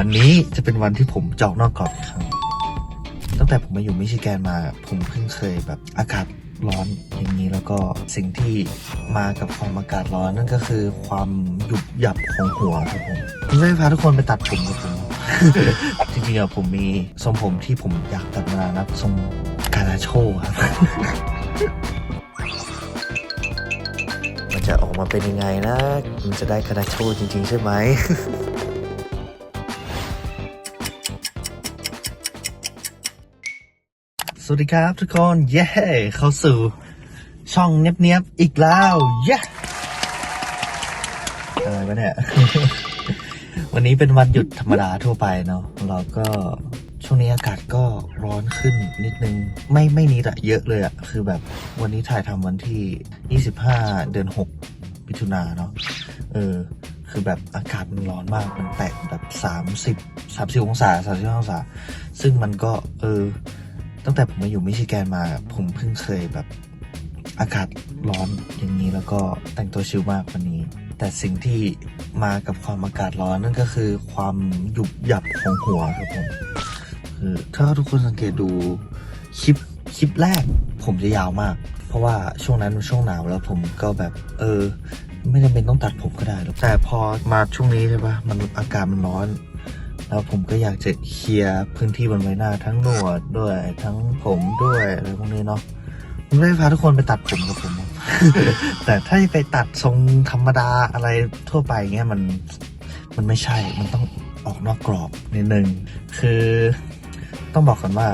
วันนี้จะเป็นวันที่ผมจะออกนอกกรอบอีกครั้ง ตั้งแต่ผมมาอยู่มิชิแกนมา ผมเพิ่งเคยแบบอากาศร้อนอย่างนี้แล้วก็สิ่งที่มากับความอากาศร้อนนั่นก็คือความหยุบหยับของหัวครับผมผมจะพาทุกคนไปตัดผมกับผมจริงๆอะผมมีทรงผมที่ผมอยากตัดมานานแล้วทรงกาลาโชครับมันจะออกมาเป็นยังไงนะ มันจะได้กาลาโชจริง ๆ ใช่ไหม สวัสดีครับทุกคน เย้ เข้าสู่ช่องเนียบๆอีกแล้ว เย้ อะไรวะเนี่ย วันนี้เป็นวันหยุดธรรมดาทั่วไปเนาะ เราก็ช่วงนี้อากาศก็ร้อนขึ้นนิดนึง ไม่ไม่นิดอะเยอะเลยอะคือแบบวันนี้ถ่ายทำวันที่ 25 เดือน6มิถุนาเนาะ เออ คือแบบอากาศมันร้อนมาก มันแตะแบบ 30 30องศา35องศา ซึ่งมันก็เออ ตั้งแต่ผมมาอยู่มิชิแกนมา ผมเพิ่งเคยแบบอากาศร้อนอย่างนี้แล้วก็แต่งตัวชิลมากวันนี้ แต่สิ่งที่มากับความอากาศร้อนนั่นก็คือความหยุบหยับของหัวครับผมคือถ้าทุกคนสังเกตดูคลิปคลิปแรก ผมจะยาวมาก เพราะว่าช่วงนั้นมันช่วงหนาวแล้วผมก็แบบ เออ ไม่จำเป็นต้องตัดผมก็ได้หรอกแต่พอมาช่วงนี้ใช่ปะมันอากาศมันร้อน แล้วผมก็อยากจะเคลียร์พื้นที่บนใบหน้าทั้งหนวดด้วยทั้งผมด้วยอะไรพวกนี้เนาะผมเลยพาทุกคนไปตัดผมกับผม แต่ถ้าไปตัดทรงธรรมดาอะไรทั่วไปเงี้ยมันมันไม่ใช่มันต้องออกนอกกรอบนิดนึงคือต้องบอกก่อนว่า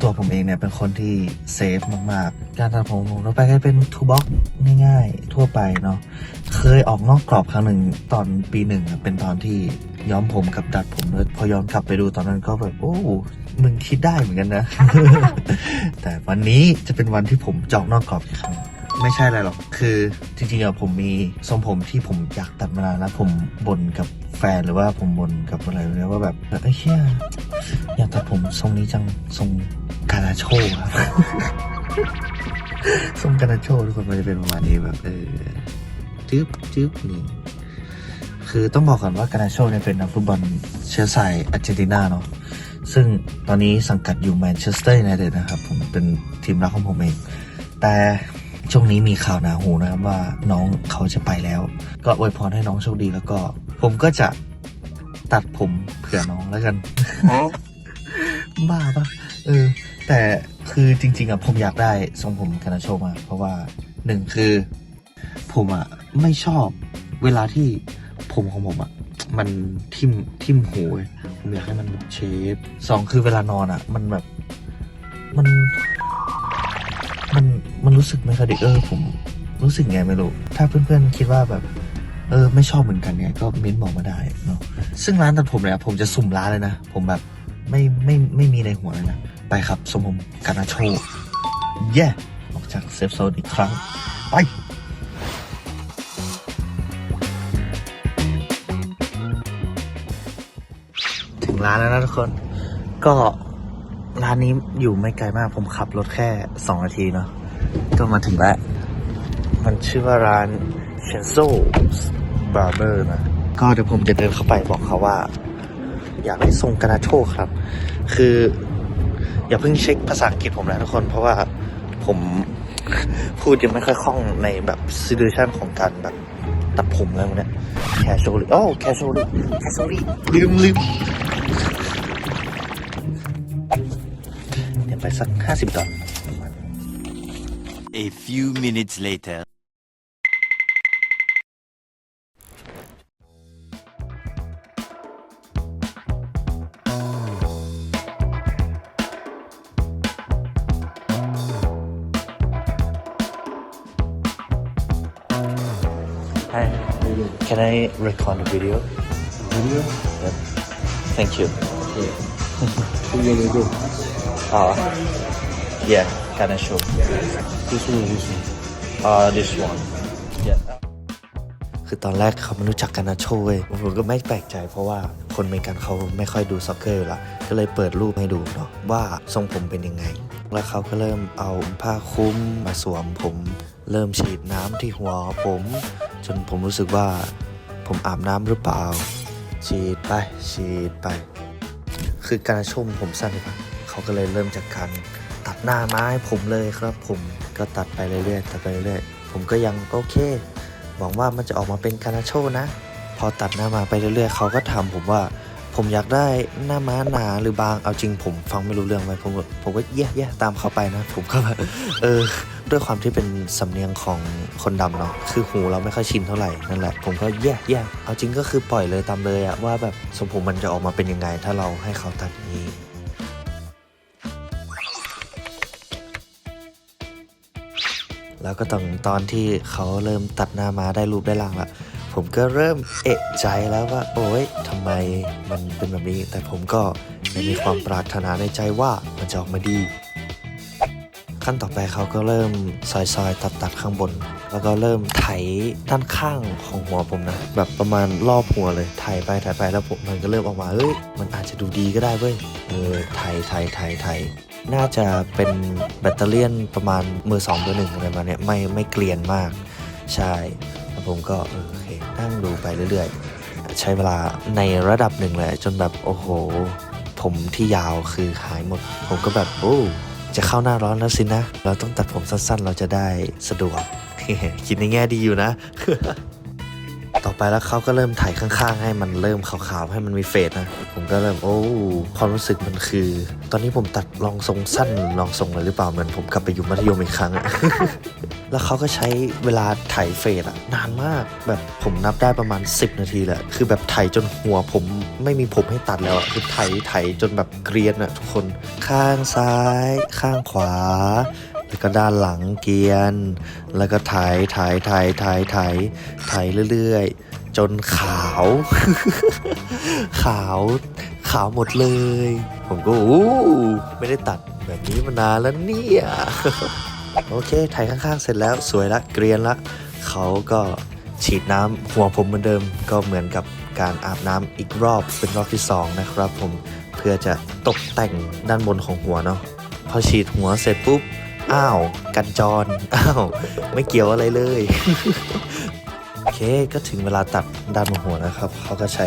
ตัวผมเองเนี่ยเป็นคนที่เซฟมากๆ การตัดผมผมทั่วไปก็เป็นทูบ็อกง่ายๆ ทั่วไปเนาะเคยออกนอกกรอบครั้งหนึ่งตอนปีหนึ่งเป็นตอนที่ย้อมผมกับดัดผมด้วยพอย้อนกลับไปดูตอนนั้นก็แบบโอ้มึงคิดได้เหมือนกันนะ แต่วันนี้จะเป็นวันที่ผมจอกนอกกรอบอีกครั้งไม่ใช่อะไรหรอก คือจริงๆอะผมมีทรงผมที่ผมอยากตัดมานานแล้วผมบ่นกับแฟนหรือว่าผมบ่นกับอะไรเนี่ยว่าแบบเอ้เฮียอยากตัดผมทรงนี้จังทรง กาลาโชครับทรงกาลาโชทุกคนมันจะเป็นประมาณนี้แบบเออจึ๊บจึ๊บนี่คือต้องบอกก่อนว่ากานาโชเนี่ยเป็นนักฟุตบอลเชื้อสายอาร์เจนตินาเนาะซึ่งตอนนี้สังกัดอยู่แมนเชสเตอร์ยูไนเต็ดนะครับ ผมเป็นทีมรักของผมเอง แต่ช่วงนี้มีข่าวหนาหูนะครับว่าน้องเขาจะไปแล้ว ก็อวยพรให้น้องโชคดีแล้วก็ ผมก็จะตัดผมเผื่อน้องแล้วกัน บ้าปะเออ แต่คือจริง ๆอะผมอยากได้ทรงผมกานาโชมากเพราะว่าหนึ่งคือ ผมอะไม่ชอบเวลาที่ผมของผมอะมันทิ่มทิ่มหูเว้ยผมอยากให้มันเชฟสองคือเวลานอนอะมันแบบมันมันมันรู้สึกไม่ค่อยดีเออผมรู้สึกไงไม่รู้ ถ้าเพื่อนๆคิดว่าแบบ เออ ไม่ชอบเหมือนกันเนี่ยก็เม้นบอกมาได้เนาะซึ่งร้านตัดผมเนี่ยผมจะสุ่มร้านเลยนะ ผมแบบไม่ไม่ไม่มีในหัวเลยนะ ไปครับสมผมกานาโชเย่ออกจากเซฟโซนอีกครั้ง ไปถึงร้านแล้วนะทุกคน ก็ร้านนี้อยู่ไม่ไกลมาก ผมขับรถแค่สองนาทีเนาะก็มาถึงแล้ว มันชื่อว่าร้าน c h e n z o Barber นะ ก็เดี๋ยวผมจะเดินเข้าไปบอกเขาว่า อยากให้ทรงกานาโชครับ คือ อย่าเพิ่งเช็คภาษาอังกฤษผมนะทุกคน เพราะว่าผมพูดยังไม่ค่อยคล่องในแบบซิลูชันของการแบบตัดผมอะไรพวกนี้แคชช a ล y โอ้แคชช a ล y แคชช a ล y ลืมลืมเดี๋ยวไปสักห้าสิบดอล A few minutes later. Can I record the video Video? Yep. Thank you What you gonna do? uh yeah gonna show This one or this one? uh this one yeah คือตอนแรกเขาไม่รู้จักกันนะโชว์เว้ยผมก็ไม่แปลกใจเพราะว่าคนอเมริกันเขาไม่ค่อยดูซ็อกเกอร์ละก็เลยเปิดรูปให้ดูเนาะว่าทรงผมเป็นยังไง แล้วเขาก็เริ่มเอาผ้าคลุ้มมาสวมผมเริ่มฉีดน้ำที่หัวผม จนผมรู้สึกว่า ผมอาบน้ำหรือเปล่า ฉีดไป ฉีดไป คือการชุ่มผมสั้นไปเขาก็เลยเริ่มจากการตัดหน้าไม้ผมเลยครับ ผมก็ตัดไปเรื่อยๆตัดไปเรื่อยๆผมก็ยังโอเคหวังว่ามันจะออกมาเป็นการาโชนะ พอตัดหน้ามาไปเรื่อยๆเขาก็ถามผมว่า ผมอยากได้หน้าม้าหนาหรือบางเอาจริงผมฟังไม่รู้เรื่องไปผมก็ผมก็แย่แย่ตามเขาไปนะ ผมก็แบบเออ ด้วยความที่เป็นสำเนียงของคนดำเนาะคือหูเราไม่ค่อยชินเท่าไหร่นั่นแหละ ผมก็แย่แย่เอาจริงก็คือปล่อยเลยตามเลยอะว่าแบบทรงผมมันจะออกมาเป็นยังไง ถ้าเราให้เขาตัดนี้แล้วก็ตอนตอนที่เขาเริ่มตัดหน้ามาได้รูปได้ร่างละ ผมก็เริ่มเอะใจแล้วว่า โอ๊ยทำไมมันเป็นแบบนี้ แต่ผมก็ยังมีความปรารถนาในใจว่ามันจะออกมาดี ขั้นต่อไปเขาก็เริ่มซอยๆ ตัดๆข้างบน แล้วก็เริ่มไถด้านข้างของหัวผมนะ แบบประมาณรอบหัวเลยไถไปไถไปแล้วผมมันก็เริ่มออกมาเอ้ยมันอาจจะดูดีก็ได้เว้ยเออไถไถไถไถน่าจะเป็นแบตเตอรี่ประมาณมือสองมือหนึ่งอะไรมาเนี่ยไม่ไม่เกลียนมาก ใช่แล้วผมก็เออโอเคนั่งดูไปเรื่อยๆ ใช้เวลาในระดับหนึ่งเลยจนแบบโอ้โห ผมที่ยาวคือหายหมด ผมก็แบบโอ้จะเข้าหน้าร้อนแล้วสินะ เราต้องตัดผมสั้นๆ เราจะได้สะดวก คิดในแง่ดีอยู่นะ ต่อไปแล้วเขาก็เริ่มถ่ายข้างๆ ให้มันเริ่มขาวๆ ให้มันมีเฟดนะ ผมก็เริ่มโอ้ความรู้สึกมันคือ ตอนนี้ผมตัดลองทรงสั้นลองทรงเลยหรือเปล่าเหมือนผมกลับไปอยู่มัธยมอีกครั้งอะแล้วเขาก็ใช้เวลาถ่ายเฟดอะนานมากแบบผมนับได้ประมาณ 10 นาทีแหละคือแบบถ่ายจนหัวผมไม่มีผมให้ตัดแล้วอะคือถ่ายถ่ายจนแบบเกรียนอะทุกคนข้างซ้าย ข้างขวา ก็ด้านหลังเกียน แล้วก็ถ่ายถ่ายถ่ายถ่ายถ่ายถ่ายเรื่อยๆ จนขาว ขาวขาวหมดเลย ผมก็อู้ไม่ได้ตัดแบบนี้มานานแล้วเนี่ย โอเคถ่ายข้างๆเสร็จแล้วสวยละเกรียนละเขาก็ฉีดน้ำหัวผมเหมือนเดิม ก็เหมือนกับการอาบน้ำอีกรอบเป็นรอบที่ 2 นะครับผมเพื่อจะตกแต่งด้านบนของหัวเนาะพอฉีดหัวเสร็จปุ๊บ อ้าว กันจรอ้าวไม่เกี่ยวอะไรเลย โอเคก็ถึงเวลาตัดด้านบนหัวนะครับ เขาก็ใช้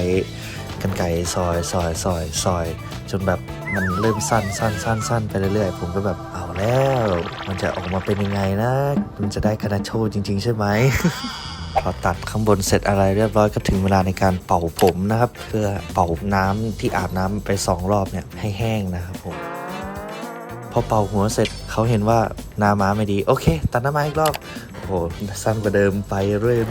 กันไกซอยซอยซอยซอย จนแบบมันเริ่มสั้นสั้นสั้นสั้นไปเรื่อยๆ ผมก็แบบเอาแล้ว มันจะออกมาเป็นยังไงนะ มันจะได้คานาโชว์จริง ๆ ใช่ไหมพอตัดข้างบนเสร็จอะไรเรียบร้อยก็ถึงเวลาในการเป่าผมนะครับ เพื่อเป่าน้ำที่อาบน้ำไปสองรอบเนี่ยให้แห้งนะครับผม พอเป่าหัวเสร็จเขาเห็นว่าหน้าม้าไม่ดี โอเค ตัดหน้าม้าอีกรอบโอ้โหสั้นกว่าเดิมไป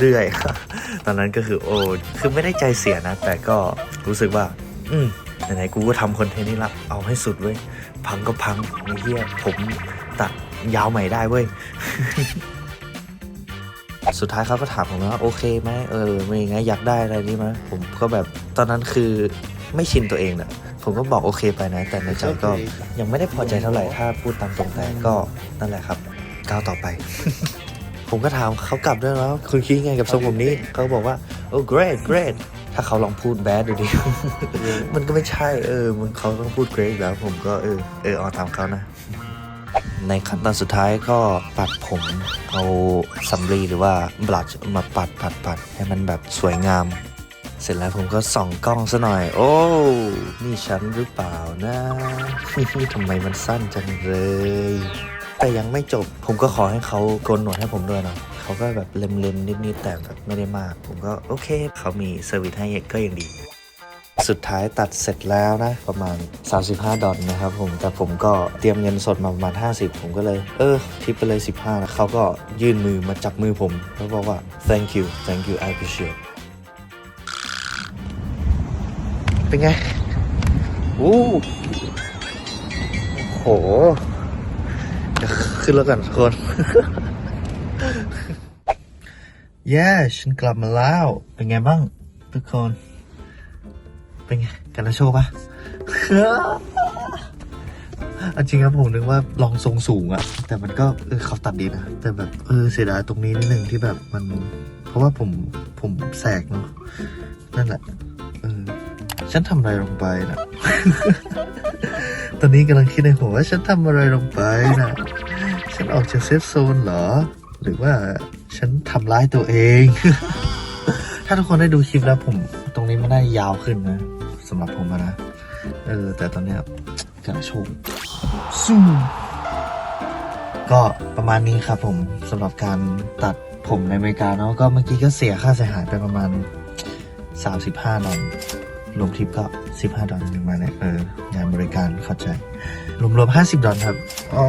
เรื่อยๆ ตอนนั้นก็คือโอ้คือไม่ได้ใจเสียนะ แต่ก็รู้สึกว่า อืมไหนๆกูก็ทำคอนเทนต์นี้ละเอาให้สุดเว้ย พังก็พังไอ้เหี้ยผมตัดยาวใหม่ได้เว้ย สุดท้ายเขาก็ถามผมว่าโอเคไหมเออไม่ไงอยากได้อะไรนี่ไหมผมก็แบบตอนนั้นคือไม่ชินตัวเองนะ ผมก็บอกโอเคไปนะ แต่ในใจก็ยังไม่ได้พอใจเท่าไหร่ถ้าพูดตามตรงแต่ก็นั่นแหละครับก้าวต่อไป ผมก็ถามเขากลับด้วยแล้วาคุณคิดไงกับทรงผมนี้เขาบอกว่าโอ้ great great ถ้าเขาลองพูดแบดดูดิ มันก็ไม่ใช่เออ มันเขาต้องพูด great แล้ว ผมก็เออเออเอาตามเขานะ ในขั้นตอนสุดท้ายก็ปัดผมเอาสำลีหรือว่าบลัชมาปัดปัดปัดให้มันแบบสวยงาม เสร็จแล้วผมก็ส่องกล้องซะหน่อย โอ้ นี่ฉันหรือเปล่านะทำไมมันสั้นจังเลย แต่ยังไม่จบ ผมก็ขอให้เขาโกนหนวดให้ผมด้วยเนาะเขาก็แบบเล็มๆนิดๆแต่แบบไม่ได้มาก ผมก็โอเค เขามีเซอร์วิสให้ก็ยังดีสุดท้ายตัดเสร็จแล้วนะ ประมาณ 35 ดอลนะครับผม แต่ผมก็เตรียมเงินสดมาประมาณ 50 ผมก็เลย เออ ทิปไปเลย 15นะเขาก็ยื่นมือมาจับมือผม แล้วบอกว่า thank you thank you I appreciate เป็นไงอู้โหเดี๋ยวขึ้นแล้วกันทุกคนเย้ฉันกลับมาแล้ว เป็นไงบ้าง ทุกคน เป็นไง กันนะโชว์ปะเอาจริงครับผมนึกว่าลองทรงสูงอะแต่มันก็เออเขาตัดดีนะ แต่แบบเออเสียดายตรงนี้นิดนึงที่แบบมัน เพราะว่าผมผมแสกเนาะนั่นแหละเออ ฉันทำอะไรลงไปนะ ตอนนี้กำลังคิดในหัวว่าฉันทำอะไรลงไปนะ ฉันออกจากเซฟโซนเหรอ หรือว่าฉันทำร้ายตัวเอง ถ้าทุกคนได้ดูคลิปแล้วผม ตรงนี้มันได้ยาวขึ้นนะสำหรับผมนะ เออ แต่ตอนเนี้ยกระโชกซูมก็ประมาณนี้ครับผมสำหรับการตัดผมในอเมริกาเนาะก็เมื่อกี้ก็เสียค่าเสียหายไปประมาณ 35ดอลลาร์ รวมทิปก็ 15 ดอลลาร์ประมาณเนี้ยเอองานบริการเข้าใจรวมๆ50 ดอลลาร์ครับอ๋อ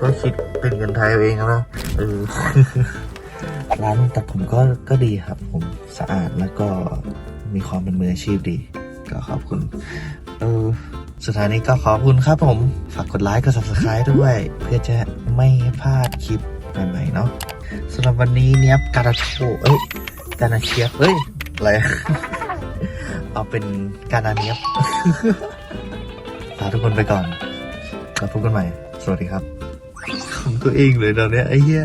ก็คิดเป็นเงินไทยเอาเองนะเออร้านตัดผมก็ก็ดีครับ ผมสะอาดแล้วก็มีความเป็นมืออาชีพดี ก็ขอบคุณ เออสุดท้ายนี้ก็ขอบคุณครับผม ฝากกดไลค์กด subscribe ด้วย เพื่อจะไม่พลาดคลิปใหม่ๆเนาะสำหรับวันนี้เนี้ยการาโชเอ้ยการาเชียเอ้ย อะไร เอาเป็นการาเนี้ยบลาทุกคนไปก่อน แล้วพบกันใหม่ สวัสดีครับ ของตัวเองเลยตอนเนี้ยไอ้เหี้ย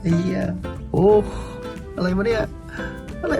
ไอ้เหี้ย โอ้ อะไรมาเนี่ย อะไร